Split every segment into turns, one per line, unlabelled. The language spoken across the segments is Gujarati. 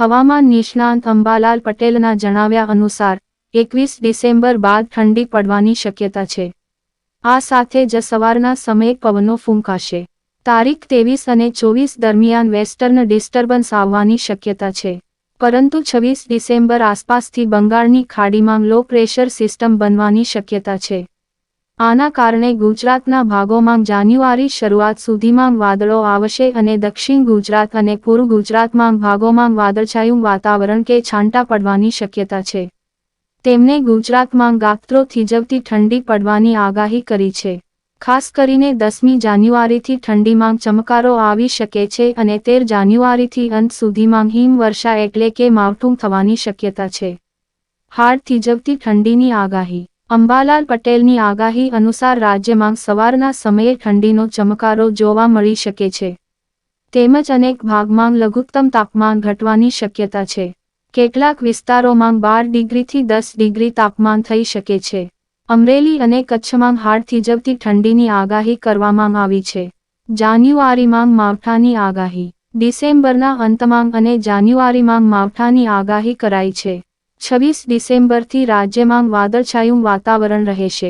હવામાન નિષ્ણાંત અંબાલાલ પટેલના જણાવ્યા અનુસાર, એકવીસ ડિસેમ્બર બાદ ઠંડી પડવાની શક્યતા છે. આ સાથે જ સવારના સમયે પવનો ફૂંકાશે. તારીખ ત્રેવીસ અને ચોવીસ દરમિયાન વેસ્ટર્ન ડિસ્ટર્બન્સ આવવાની શક્યતા છે. પરંતુ છવ્વીસ ડિસેમ્બર આસપાસથી બંગાળની ખાડીમાં લો પ્રેશર સિસ્ટમ બનવાની શક્યતા છે. આના કારણે ગુજરાતના ભાગોમાં જાન્યુઆરી શરૂઆત સુધીમાં વાદળો આવશે અને દક્ષિણ ગુજરાત અને પૂર્વ ગુજરાતમાં ભાગોમાં વાદળછાયું વાતાવરણ કે છાંટા પડવાની શક્યતા છે. તેમણે ગુજરાતમાં ગાત્રો થીજવતી ઠંડી પડવાની આગાહી કરી છે. ખાસ કરીને દસમી જાન્યુઆરીથી ઠંડીમાં ચમકારો આવી શકે છે અને તેર જાન્યુઆરીથી અંત સુધીમાં હિમવર્ષા એટલે કે માવઠું થવાની શક્યતા છે. હાડ થીજવતી ઠંડીની આગાહી અંબાલાલ પટેલની આગાહી અનુસાર રાજ્યમાં સવારના સમયે ઠંડીનો ચમકારો જોવા મળી શકે છે. તેમજ અનેક ભાગમાં લઘુત્તમ તાપમાન ઘટવાની શક્યતા છે. કેટલાક વિસ્તારોમાં બાર ડિગ્રીથી દસ ડિગ્રી તાપમાન થઈ શકે છે. અમરેલી અને કચ્છમાં હાડ થીજવતી ઠંડીની આગાહી કરવામાં આવી છે. જાન્યુઆરીમાં માવઠાની આગાહી. ડિસેમ્બરના અંતમાં અને જાન્યુઆરીમાં માવઠાની આગાહી કરાઈ છે. છવ્વીસ ડિસેમ્બરથી રાજ્યમાં વાદળછાયું વાતાવરણ રહેશે.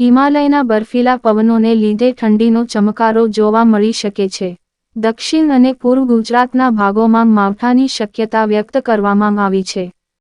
હિમાલયના બર્ફીલા પવનોને લીધે ઠંડીનો ચમકારો જોવા મળી શકે છે. દક્ષિણ અને પૂર્વ ગુજરાતના ભાગોમાં માવઠાની શક્યતા વ્યક્ત કરવામાં આવી છે.